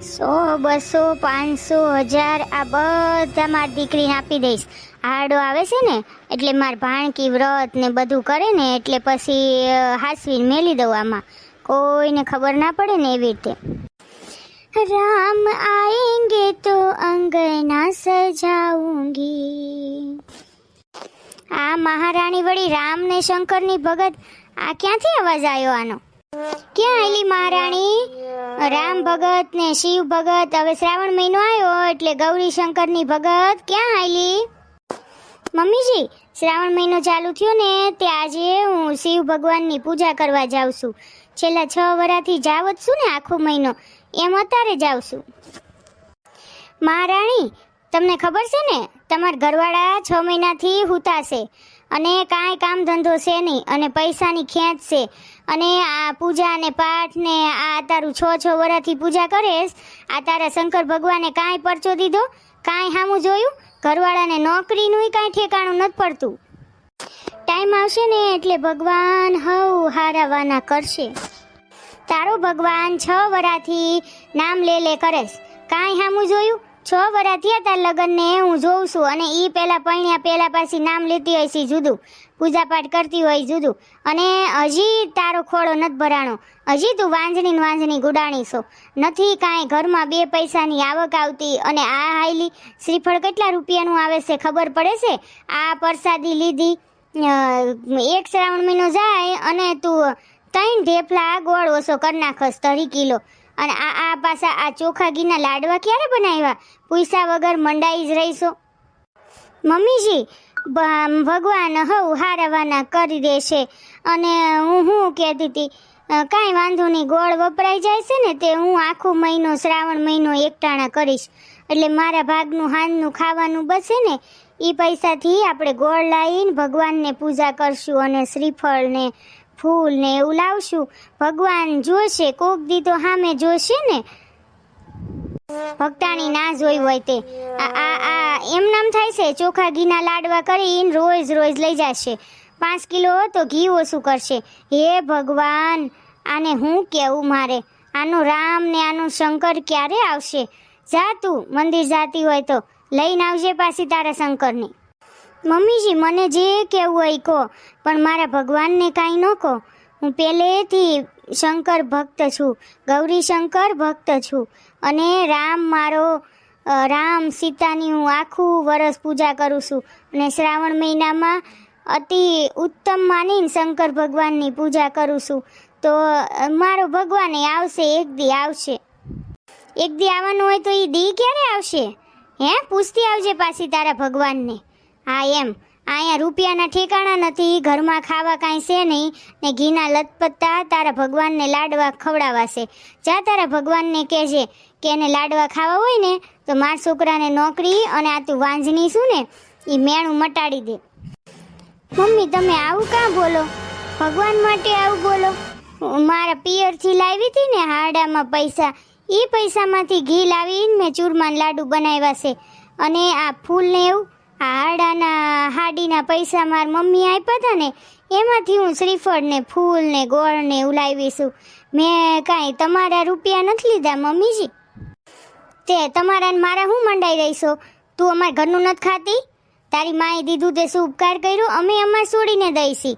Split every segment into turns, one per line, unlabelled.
સો, બસો, પાંચસો, હજાર, આ બધા મારી દીકરીને આપી દઈશ. હાડો આવે છે ને, એટલે મારા ભાણકી, વ્રત ને બધું કરે ને, એટલે પછી હાસવીને મેલી દઉં આમાં. કોઈને ખબર ના પડે ને એવી રીતે. રામ આએંગે તો અંગના સજાઉંગી આ મહારાણી વળી રામ ને શંકરની ભગત, આ ક્યાંથી અવાજ આવ્યો આનો? ક્યાં આયલી મહારાણી રામ ભગત ને શિવ ભગત. હવે શ્રાવણ મહિનો આવ્યો એટલે ગૌરી શંકરની ભગત ક્યાં આયલી? મમ્મીજી, શ્રાવણ મહિનો ચાલુ થયો ને તે આજે હું શિવ ભગવાનની પૂજા કરવા જાઉં છું. છેલ્લા છ વરાથી જાવ જ છું ને આખો મહિનો. એમ અત્યારે જાઉં છું. મહારાણી તમને ખબર છે ને? તમારા ઘરવાળા છ મહિનાથી હુતાશે. અને કાંઈ કામ ધંધો છે નહીં, અને પૈસાની ખેંચ છે. અને આ પૂજા ને પાઠ ને આ તારું છ છ વરાથી પૂજા કરેશ, આ તારા શંકર ભગવાને કાંઈ પરચો દીધો, કાંઈ હામું જોયું? ઘરવાળાને નોકરીનું કાંઈ ઠેકાણું નથી પડતું. ટાઈમ આવશે ને એટલે ભગવાન હવ હારાવાના કરશે. તારો ભગવાન છ વરાથી નામ લે લે કરેશ. કાંઈ હામું જોયું? છ વરા થયા તાર લગ્નને હું જોઉં છું અને એ પહેલા પૈણ્યા પહેલા પાછી નામ લેતી હોય છે જુદું. પૂજા પાઠ કરતી હોય જુદું. અને હજી તારો ખોળો નથી ભરાણો. હજી તું વાંજણી વાંજણી ગુડાણી છો. નથી કાંઈ ઘરમાં બે પૈસાની આવક આવતી અને આ હાઈલી શ્રીફળ કેટલા રૂપિયાનું આવે છે ખબર પડે છે? આ પ્રસાદી લીધી એક શ્રાવણ મહિનો જાય અને તું ત્રણ ઢેફલા ગોળ ઓછો કરી નાખસ તરી કિલો. અને આ આ પાછા આ ચોખા ઘીના લાડવા ક્યારે બનાવ્યા? પૈસા વગર મંડાઈ જ રહીશો. મમ્મીજી ભગવાન હવ હારવાના કરી દેશે. અને હું હું કહેતી હતી કાંઈ વાંધો નહીં, ગોળ વપરાઈ જાય છે ને તે હું આખો મહિનો, શ્રાવણ મહિનો એકટાણા કરીશ. એટલે મારા ભાગનું હાનનું ખાવાનું બચે ને એ પૈસાથી આપણે ગોળ લાવીને ભગવાનને પૂજા કરશું અને શ્રીફળ ને ફૂલ ને એવું લાવશું. ભગવાન જોશે, કોક દી તો સામે જોશે ને? ભક્તાણી ના જોઈ હોય તે. આ આ એમ નામ થાય છે, ચોખા ઘીના લાડવા કરીને રોજ રોજ લઈ જશે. પાંચ કિલો તો ઘી ઓછું કરશે. હે ભગવાન, આને હું કેવું મારે? આનો રામ ને આનો શંકર ક્યારે આવશે? જા તું, મંદિર જાતી હોય તો. લઈને આવજે પાછી તારા શંકરને. મમ્મીજી, મને જે કહેવું હોય કહો. પણ મારા ભગવાનને કાંઈ ન કહો. હું પહેલેથી શંકર ભક્ત છું, ગૌરી શંકર ભક્ત છું. અને રામ મારો રામ સીતાની હું આખું વરસ પૂજા કરું છું. અને શ્રાવણ મહિનામાં અતિ ઉત્તમ માનીને શંકર ભગવાનની પૂજા કરું છું. તો મારો ભગવાન એ આવશે, એક દી આવશે. એક દી આવવાનું હોય તો એ દી ક્યારે આવશે? હે? પૂછતી આવજે પાછી તારા ભગવાનને. હા, એમ. અહીંયા રૂપિયાના ઠેકાણા નથી, ઘરમાં ખાવા કાંઈ છે નહીં, ને ઘીના લતપત્તા તારા ભગવાનને લાડવા ખવડાવાશે. જા તારા ભગવાનને કહેજે કે એને લાડવા ખાવા હોય ને, તો મારા છોકરાને નોકરી અને આ તું વાંજની શું ને એ મેણું મટાડી દે. મમ્મી, તમે આવું કાં બોલો? ભગવાન માટે આવું બોલો? મારા પિયરથી લાવી હતી ને હાડામાં પૈસા એ પૈસામાંથી ઘી લાવીને મેં ચૂરમાન લાડુ બનાવ્યા છે. અને આ ફૂલને એવું આ હાડાના, હાડીના પૈસા માર મમ્મી આપ્યા હતા ને, એમાંથી હું શ્રીફળ ને ફૂલ ને ગોળ ને એવું લાવીશું મેં કાંઈ તમારા રૂપિયા નથી લીધા, મમ્મીજી? તે તમારા મારા હું મંડાઈ રહીશો? તું અમારા ઘરનું નથી ખાતી? તારી માએ દીધું તે શું ઉપકાર કર્યો? અમે અમારે છોડીને દઈશી.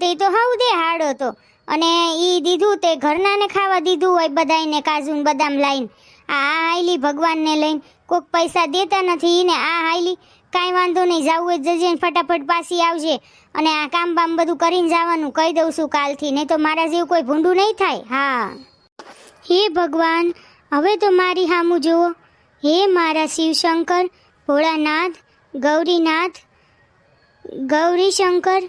તે તો હાવ દે હાડો તો. અને એ દીધું તે ઘરનાને ખાવા દીધું હોય બધાયને કાજુ બદામ લાઈને. આ હાયલી ભગવાનને લઈને કોક પૈસા દેતા નથી ને આ હાઈલી કાંઈ વાંધો નહીં જાવું જ જજે ફટાફટ પાછી આવજે. અને આ કામ બામ બધું કરીને જવાનું, કહી દઉં છું કાલથી, નહીં તો મારા જેવું કોઈ ભૂંડું નહીં થાય. હા. હે ભગવાન, હવે તો મારી હામું જુઓ. હે મારા શિવશંકર, ભોળાનાથ, ગૌરીનાથ, ગૌરીશંકર,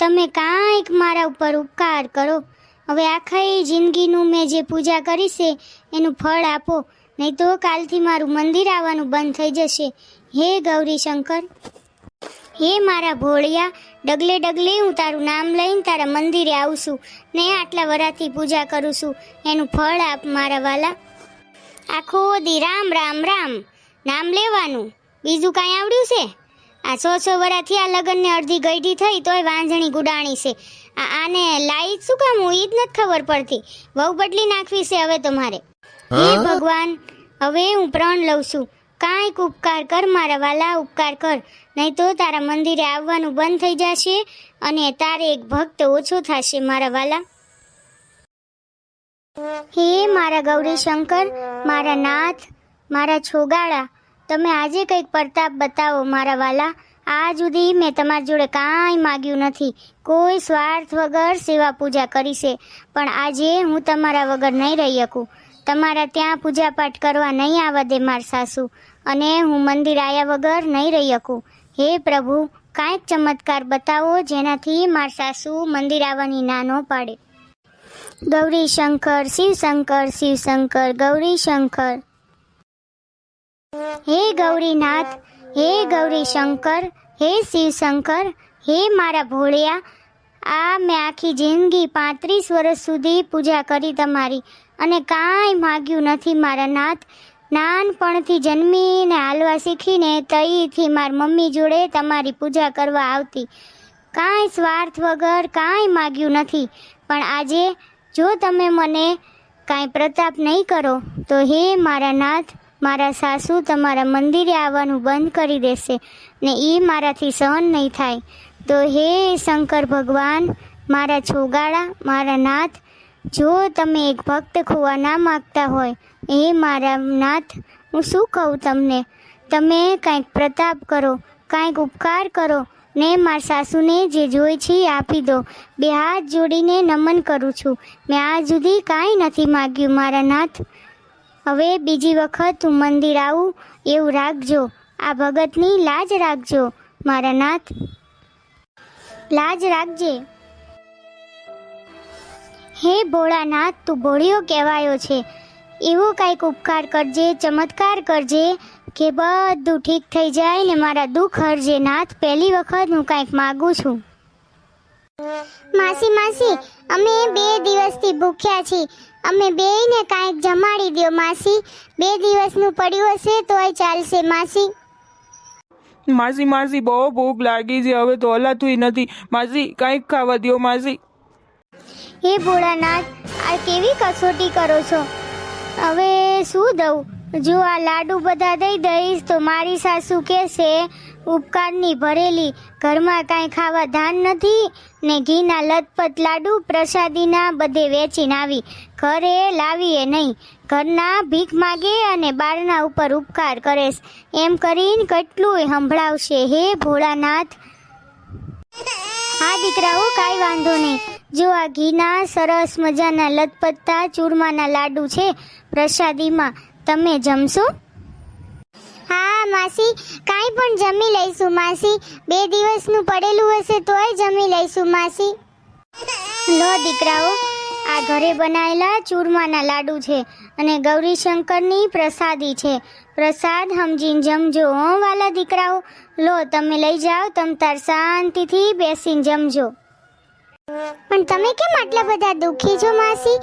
તમે કાંઈક મારા ઉપર ઉપકાર કરો. હવે આખા જિંદગીનું મેં જે પૂજા કરી છે, એનું ફળ આપો. નહીં તો કાલથી મારું મંદિર આવવાનું બંધ થઈ જશે. હે ગૌરીશંકર હે મારા ભોળિયા, ડગલે ડગલે હું તારું નામ લઈને તારા મંદિરે આવું છું. ને આટલા વરાથી પૂજા કરું છું. એનું ફળ આપ મારા વાલા. આખો દી રામ રામ રામ. નામ લેવાનું. બીજું કાંઈ આવડ્યું છે? આ સો સો વરાથી આ લગ્નને અડધી ગઈઢી થઈ તોય વાંજણી ગુડાણી છે. આને લાઈ શું કામ? હું એ જ નથી ખબર પડતી. વહુ બદલી નાખવી છે હવે તો મારે હે ભગવાન હવે હું પ્રણ લઉં છું. કાંઈક ઉપકાર કર મારા વાલા ઉપકાર કર. નહીં તો તારા મંદિરે આવવાનું બંધ થઈ જશે અને તારે એક ભક્ત ઓછો થશે મારા વાલા. હે મારા ગૌરી શંકર મારા નાથ મારા છોગાળા તમે આજે કંઈક પ્રતાપ બતાવો મારા વાલા. આ સુધી મેં તમારી જોડે કાંઈ માગ્યું નથી. કોઈ સ્વાર્થ વગર સેવા પૂજા કરી છે પણ આજે હું તમારા વગર નહીં રહી શકું. તમારા ત્યાં પૂજા પાઠ કરવા નહીં આવવા દે માર સાસુ. અને હું મંદિર આવ્યા વગર નહીં રહી શકું. હે પ્રભુ, કાંઈક ચમત્કાર બતાવો જેનાથી માર સાસુ મંદિર આવવાની ના ન પાડે. ગૌરી શંકર, શિવ શંકર શિવ શંકર, ગૌરી શંકર. હે ગૌરીનાથ, હે ગૌરી શંકર, હે શિવ શંકર, હે મારા ભોળિયા. આ મેં આખી જિંદગી પાંત્રીસ વર્ષ સુધી પૂજા કરી તમારી. અને કાંઈ માગ્યું નથી મારા નાથ. નાનપણથી જન્મીને હાલવા શીખીને તઈથી મારી મમ્મી જોડે તમારી પૂજા કરવા આવતી. કાંઈ સ્વાર્થ વગર કાંઈ માગ્યું નથી. પણ આજે જો તમે મને કાંઈ પ્રતાપ નહીં કરો, તો હે મારા નાથ, મારા સાસુ તમારા મંદિરે આવવાનું બંધ કરી દેશે ને એ મારાથી સહન નહીં થાય. તો હે શંકર ભગવાન, મારા છોગાળા, મારા નાથ જો તમે એક ભક્ત ખોવા ના માગતા હોય, એ મારા નાથ, હું શું કહું તમને? તમે કાંઈક પ્રતાપ કરો, કાંઈક ઉપકાર કરો, ને મારા સાસુને જે જોઈ છે આપી દો. બે હાથ જોડીને નમન કરું છું. મેં આજ સુધી કાંઈ નથી માગ્યું, મારા નાથ. હવે બીજી વખત હું મંદિર આવું, એવું રાખજો. આ ભગતની લાજ રાખજો, મારા નાથ. લાજ રાખજે. હે ભોળાનાથ તું ભોળિયો કહેવાયો છે. એવો કાંઈક ઉપકાર કરજે ચમત્કાર કરજે કે બધું ઠીક થઈ જાય ને મારા દુઃખ હરજે. નાથ પહેલી વખત હું કાંઈક માગું છું. માસી માસી અમે બે દિવસથી ભૂખ્યા છીએ. અમે બેયને કાંઈક જમાડી દો માસી. બે દિવસનું પડ્યું હશે તોય ચાલશે માસી.
માસી માસી બહુ ભૂખ લાગી છે. હવે તો હલાતું નથી. માસી કંઈક ખાવા દો માસી.
હે ભોળાનાથ, આ કેવી કસોટી કરો છો? હવે શું દઉં? જો આ લાડુ બધા દઈ દઈશ, તો મારી સાસુ કહેશે, ઉપકારની ભરેલી, ઘરમાં કાંઈ ખાવા ધાન નથી, ને ઘીના લથપથ લાડુ પ્રસાદીના બધે વેચીને આવી. ઘરે લાવીએ નહીં. ઘરના ભીખ માગે અને બારના ઉપર ઉપકાર કરેશ. એમ કરીને કેટલું સંભળાવશે. હે ભોળાનાથ હા દીકરાઓ કાંઈ વાંધો નહીં. જો આ ઘીના, સરસ મજાના લતપત્તા ચૂરમાના લાડુ છે પ્રસાદીમાં, તમે જમશો? હા, માસી. કાંઈ પણ જમી લઈશું, માસી. બે દિવસનું પડેલું હશે તોય જમી લઈશું, માસી. લો દીકરાઓ, આ ઘરે બનાવેલા ચૂરમાના લાડુ છે અને ગૌરીશંકરની પ્રસાદી છે. પ્રસાદ સમજીને જમજો હો વાલા દીકરાઓ. લો, તમે લઈ જાઓ, તમ તાર શાંતિથી બેસીને જમજો. પણ તમે કેમ આટલા બધા દુઃખી છો, માસી?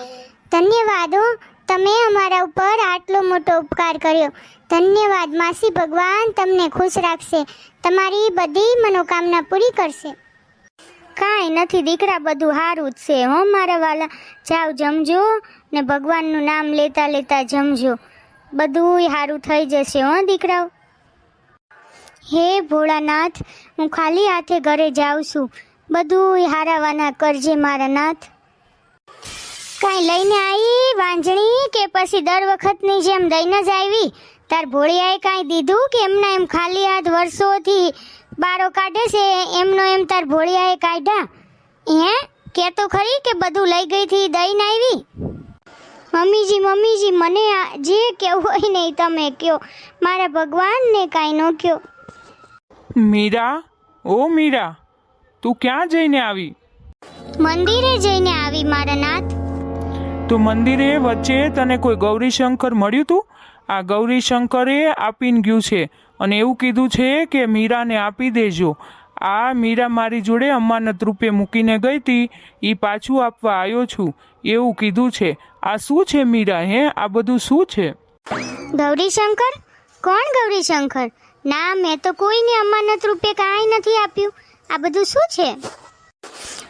ધન્યવાદ હો. તમે અમારા ઉપર આટલો મોટો ઉપકાર કર્યો. ધન્યવાદ, માસી. ભગવાન તમને ખુશ રાખશે. તમારી બધી મનોકામના પૂરી કરશે. કાંઈ નથી, દીકરા, બધું સારું જ છે હો, મારા વાલા. જાઓ, જમજો ને ભગવાનનું નામ લેતા લેતા જમજો. બધું સારું થઈ જશે, હો દીકરાઓ. હે ભોળાનાથ, હું ખાલી હાથે ઘરે જાઉં છું. બધું હારાવાના કરજે મારા નાથ. કાંઈ લઈને આવી વાંજણી કે પછી દર વખતની જેમ દઈને જ આવી? તાર ભોળિયાએ કાંઈ દીધું કે એમના એમ ખાલી હાથ વર્ષોથી બારો કાઢે છે, એમનો એમ તાર ભોળિયાએ કાઢ્યા? હે? કે ખરી કે બધું લઈ ગઈ થી દઈને આવી? મમ્મીજી મમ્મીજી મને જે કેવું હોય નહીં તમે કયો. મારા ભગવાનને કાંઈ ન કયો.
મીરા? ઓ મીરા તું ક્યાં જઈને આવી?
મંદિરે જઈને આવી મારા નાથ.
તો મંદિરે વચ્ચે તને કોઈ ગૌરીશંકર મળ્યું તું? આ ગૌરીશંકરે આપીને ગયું છે અને એવું કીધું છે કે મીરાને આપી દેજો. આ મીરા મારી જોડે અમાનત રૂપે મૂકીને ગઈ હતી એ પાછું આપવા આવ્યો છું. એવું કીધું છે. આ શું છે મીરા, હે? આ બધું શું છે?
ગૌરીશંકર? કોણ ગૌરીશંકર? ના, મેં તો કોઈને અમાનત રૂપે કાંઈ નથી આપ્યું. આ બધું શું છે?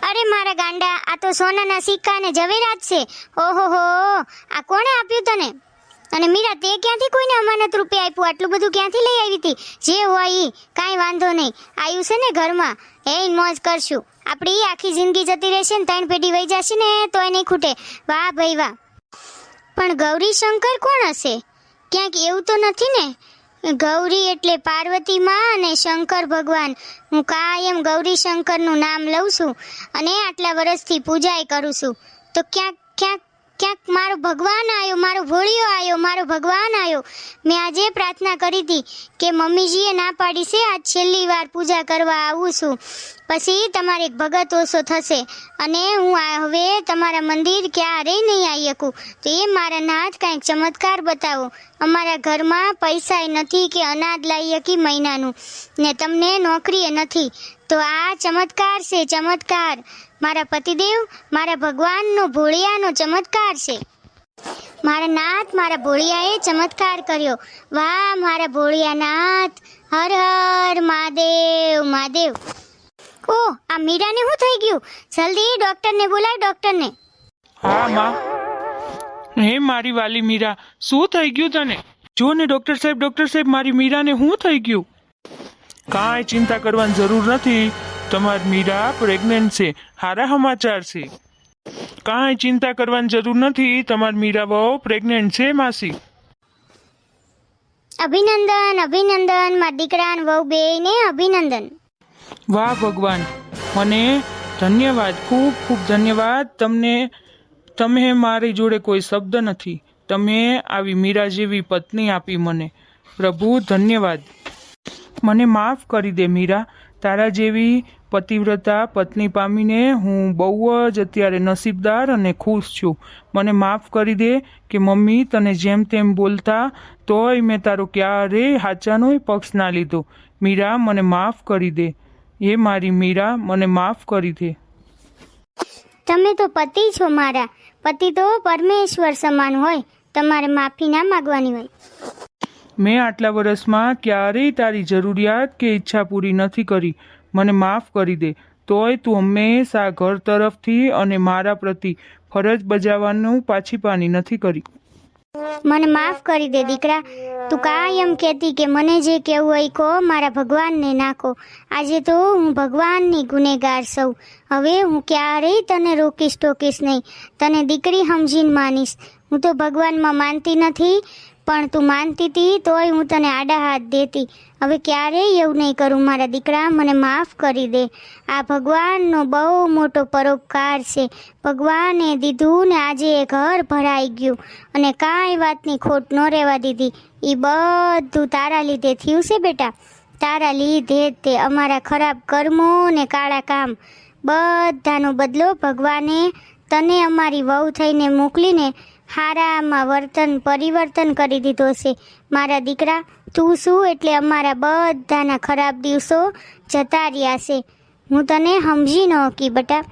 અરે મારા ગાંડા, આ તો સોનાના સિક્કા અને જવેરાત છે. ઓહો હો આ કોણે આપ્યું તને? અને મીરા, તે ક્યાંથી કોઈને અમાનત રૂપે આપ્યું? આટલું બધું ક્યાંથી લઈ આવી હતી? જે હોય એ કાંઈ વાંધો નહીં. આવ્યું છે ને ઘરમાં. એ મોજ કરશું. આપણી આખી જિંદગી જતી રહેશે ને ત્રણ પેઢી વહી જશે ને તોય નહીં ખૂટે. વાહ ભાઈ વાહ. પણ ગૌરી શંકર કોણ હશે? ક્યાંક એવું તો નથી ને? ગૌરી એટલે પાર્વતી માં અને શંકર ભગવાન. હું કાયમ ગૌરી શંકરનું નામ લઉં છું અને આટલા વર્ષથી પૂજાય કરું છું. તો ક્યાંક ક્યાંક ક્યાંક મારો ભગવાન આવ્યો મારો ભોળિયો આવ્યો મારો ભગવાન આવ્યો મેં આજે પ્રાર્થના કરી હતી કે મમ્મીજીએ ના પાડી છે, આજ છેલ્લી વાર પૂજા કરવા આવું છું. પછી તમારે એક ભગત ઓછો થશે અને હું હવે તમારા મંદિર ક્યારેય નહીં આવી શકું. તો એ મારા નાથ કાંઈક ચમત્કાર બતાવો. અમારા ઘરમાં પૈસા નથી કે અનાજ લાવી શકી મહિનાનું. ને તમને નોકરીએ નથી. તો આ ચમત્કાર છે, ચમત્કાર. મારા પતિદેવ, મારા ભગવાનનો ભોળિયાનો ચમત્કાર છે. મારા નાથ, મારા ભોળિયાએ ચમત્કાર કર્યો. વાહ, મારા ભોળિયાનાથ હર હર મહાદેવ મહાદેવ. ઓ, આ મીરાને શું થઈ ગયું? જલ્દી ડોક્ટરને બોલાય ડોક્ટરને.
હા, માં. હે, મારી વાલી મીરા. શું થઈ ગયું તને? જો ને, ડોક્ટર સાહેબ ડોક્ટર સાહેબ, મારી મીરાને શું થઈ ગયું? કાંઈ ચિંતા કરવાની જરૂર નથી. તમારી મીરા પ્રેગ્નન્ટ છે. સારા સમાચાર છે. કાંઈ ચિંતા કરવાની જરૂર નથી. તમારી મીરા બહુ પ્રેગ્નન્ટ છે માસી.
અભિનંદન અભિનંદન મારા દીકરાને વહુ બેયને અભિનંદન.
વાહ ભગવાન. મને ધન્યવાદ ખૂબ ખૂબ ધન્યવાદ. તમને તમે મારી જોડે કોઈ શબ્દ નથી. તમે આવી મીરા જેવી પત્ની આપી મને. પ્રભુ ધન્યવાદ. મને માફ કરી દે મીરા. તારા જેવી પતિવ્રતા પત્ની પામીને હું બહુ જ અત્યારે નસીબદાર અને ખુશ છું. મને માફ કરી દે કે મમ્મી તને જેમ તેમ બોલતા, તોય મેં તારો ક્યારેય હાચાનોય પક્ષ ના લીધો. મીરા, મને માફ કરી દે. એ મારી મીરા, મને માફ કરી દે.
તમે તો પતિ છો મારા. પતિ તો પરમેશ્વર સમાન હોય. તમારે માફી ના માગવાની હોય.
મેં આટલા વર્ષમાં ક્યારેય તારી જરૂરિયાત કે ઈચ્છા પૂરી નથી કરી. મને માફ કરી દે. તોય તું હંમેશા ઘર તરફથી અને મારા પ્રતિ ફરજ બજાવવાનું પાછી પાની નથી કરી.
મને માફ કરી દે દીકરા. તું કાયમ કહેતી કે મને જે કહેવું હોય કહો, મારા ભગવાનને નાખો આજે તો હું ભગવાનની ગુનેગાર સૌ. હવે હું ક્યારેય તને રોકીશ ટોકીશ નહીં. તને દીકરી સમજીને માનીશ. હું તો ભગવાનમાં માનતી નથી. પણ તું માનતી હતી તોય હું તને આડા હાથ દેતી. હવે ક્યારેય એવું નહીં કરું. મારા દીકરા મને માફ કરી દે. આ ભગવાનનો બહુ મોટો પરોપકાર છે. ભગવાને દીધું ને આજે એ ઘર ભરાઈ ગયું અને કાંઈ વાતની ખોટ ન રહેવા દીધી. એ બધું તારા લીધે થયું છે બેટા. તારા લીધે તે અમારા ખરાબ કર્મો ને કાળા કામ બધાનો બદલો ભગવાને તને અમારી વહુ થઈને મોકલીને હારામાં વર્તન, પરિવર્તન કરી દીધો છે. મારા દીકરા, તું શું એટલે અમારા બધાના ખરાબ દિવસો જતા રહ્યા છે? હું તને સમજી ન હકી બટા.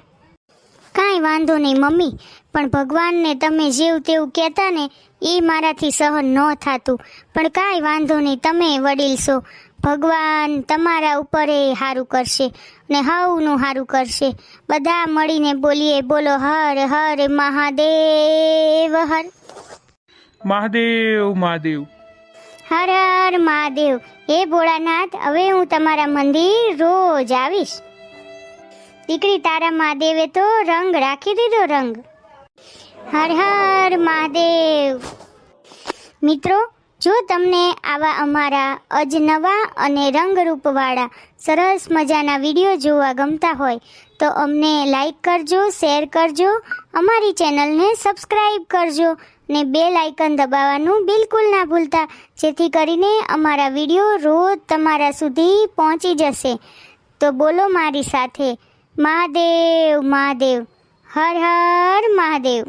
કાંઈ વાંધો નહીં મમ્મી, પણ ભગવાનને તમે જેવું તેવું કહેતા ને, એ મારાથી સહન ન થતું. પણ કાંઈ વાંધો નહીં, તમે વડીલ છો. ભગવાન તમારા ઉપર એ સારું કરશે ને હવનું સારું કરશે. બધા મળીને બોલીએ બોલો હર હર મહાદેવ હર.
મહાદેવ મહાદેવ.
હર હર મહાદેવ. હે ભોળાનાથ હવે હું તમારા મંદિર રોજ આવીશ. દીકરી તારા મહાદેવે તો રંગ રાખી દીધો રંગ. હર હર મહાદેવ. મિત્રો જો તમને આવા અમારા અજનવા અને રંગરૂપવાળા સરસ મજાના વીડિયો જોવા ગમતા હોય, તો અમને લાઈક કરજો, શેર કરજો, અમારી ચેનલને સબસ્ક્રાઈબ કરજો ને બેલ આઇકન દબાવવાનું બિલકુલ ના ભૂલતા, જેથી કરીને અમારા વીડિયો રોજ તમારા સુધી પહોંચી જશે. તો બોલો મારી સાથે, મહાદેવ મહાદેવ, હર હર મહાદેવ.